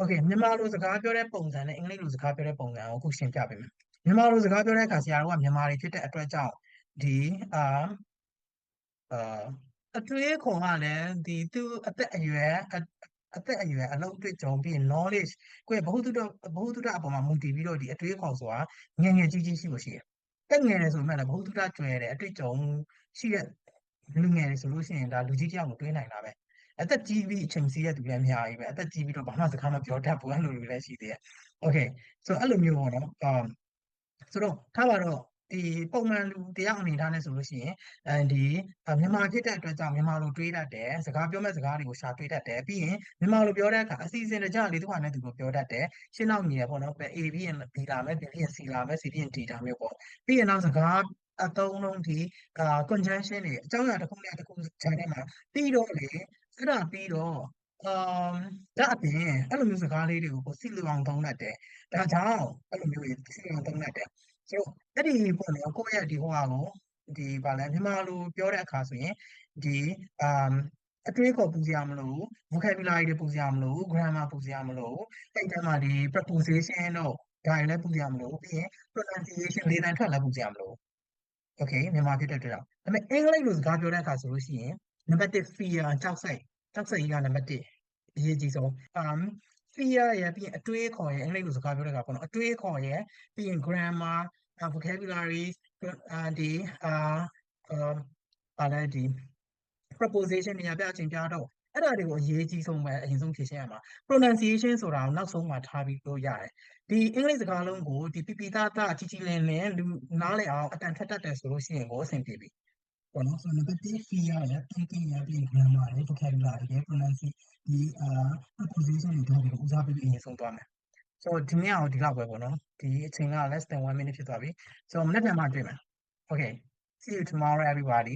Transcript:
Okay မြန်မာလိုစကားပြောတဲ့ပုံစံနဲ့အင်္ဂလိပ်လိုစကားပြောတဲ့ပုံစံကိုအခုရှင်းပြပေးမယ်မြန်မာလိုစကားပြောတဲ့အခါဆရာတို့ကမြန်မာတွေဖြစ်တဲ့အတွက်ကြောင့်ဒီအာအာအတွေ့အခေါ်ကလည်းဒီသူအသက်အရွယ်အအသက်အရွယ်အလုံးအတွေ့အကြုံပြီးရင် knowledge ကိုယ့်ရဲ့ဘ ഹു တုတဘ ഹു တုတအပေါ်မှာမူတည်ပြီးတော့ဒီအတွေ့အခေါ်ဆိုတာငယ်ငယ်ကြီးကြီးရှိလို့ရှိတယ်။တက်ငယ်တယ်ဆိုမှလည်းဘ ഹു တုတကျွဲတယ်အတွေ့အကြုံရှိတဲ့လူငယ်တွေဆိုလို့ရှိရင်ဒါလူကြီးတစ်ယောက်ကိုတွေးနိုင်တာပဲ။ အသက်ကြီးပြီးအချိန်စီးတဲ့သူလည်းအများကြီးပဲအသက်ကြီးပြီးတော့ဘာမှစကားမပြောတတ်ဘူးအဲ့လိုလူတွေလည်းရှိသေးတယ်။ Okay ဆိုတော့အဲ့လိုမျိုးပေါ့နော်။အာဆိုတော့ထားပါတော့ဒီပုံမှန်လူတယောက်အနေထားနဲ့ဆိုလို့ရှိရင်အဲဒီမြန်မာဖြစ်တဲ့အတွက်ကြောင့်မြန်မာလိုတွေးတတ်တယ်စကားပြောမဲ့စကားတွေကိုရှာတွေးတတ်တယ်ပြီးရင်မြန်မာလိုပြောတဲ့အခါအစီအစဉ်တကျလေးသူဟာနဲ့သူကိုပြောတတ်တယ်ရှင်းနောက်ညီရပေါ့နော် A ပြီးရင် B လာမယ် B ပြီးရင် C လာမယ် C ပြီးရင် D ဒါမျိုးပေါ့ပြီးရင်နောက်စကားအသုံးလုံးဒီအာ conjunction တွေအကြောင်းအရာတစ်ခုနဲ့တစ်ခုခြားထဲမှာပြီးတော့လေ အဲ့ဒါပြီးတော့အမ်ဒါအပြင်အဲ့လိုမျိုးစကားလေးတွေကိုကိုစီလူအောင်သုံးတတ်တယ်ဒါကြောင့်အဲ့လိုမျိုးစီလူအောင်သုံးတတ်တယ်ဆိုတော့အဲ့ဒီပေါ့နော်ကိုယ့်ရဲ့ဒီဟိုဟာကိုဒီဗာလဲမြန်မာလိုပြောတဲ့အခါဆိုရင်ဒီအမ်အတွေးခေါ်ပူစရာမလို vocabulary တွေပူစရာမလို grammar ပူစရာမလိုအဲ့ဒီထဲမှာဒီ preposition တို့ဒါတွေလည်းပူစရာမလိုပြီးရင် pronunciation လေးတန်းထွက်လည်းပူစရာမလို okay မြန်မာဖြစ်တဲ့အတွက်ကြောင့်ဒါပေမဲ့အင်္ဂလိပ်လိုစကားပြောတဲ့အခါဆိုလို့ရှိရင် နံပါတ်1 fear ကြောက်စိတ်ကြောက်စိတ်ကြီးကနံပါတ်1အရေးကြီးဆုံး um fear ရပြီးရင်အတွေးခေါ်ရအင်္ဂလိပ်လိုစကားပြောတဲ့အခါပေါ့နော်အတွေးခေါ်ရပြီးရင် grammar vocabulary အာဒီအာအာလဲဒီ proposition နေရာပြအချိန်ပြတော့အဲ့ဒါတွေကိုအရေးကြီးဆုံးပဲအရင်ဆုံးဖြေရှင်းရမှာ pronunciation ဆိုတာကိုနောက်ဆုံးမှထားပြီးလို့ရတယ်ဒီအင်္ဂလိပ်စကားလုံးကိုဒီပြပြသားသားကြီးကြီးလင်းလင်းလူနားလည်အောင်အတန်ထွက်တတ်တယ်ဆိုလို့ရှိရင်ကိုအဆင်ပြေပြီ ပေါ့နော်ဆိုတော့ number 1 fear ရ thinking ရပြီး grammar ရ vocabulary ရ pronunciation ဒီအာ proposition တွေတော့ဦးစားပေးပြီးအရင်ဆုံးသွားမယ်ဆိုတော့ဒီနေ့အောင်ဒီလောက်ပဲပေါ့နော်ဒီအချိန်က less than 1 minute ဖြစ်သွားပြီဆိုတော့မနေ့ပြန်မှတွေ့မယ် okay see you tomorrow everybody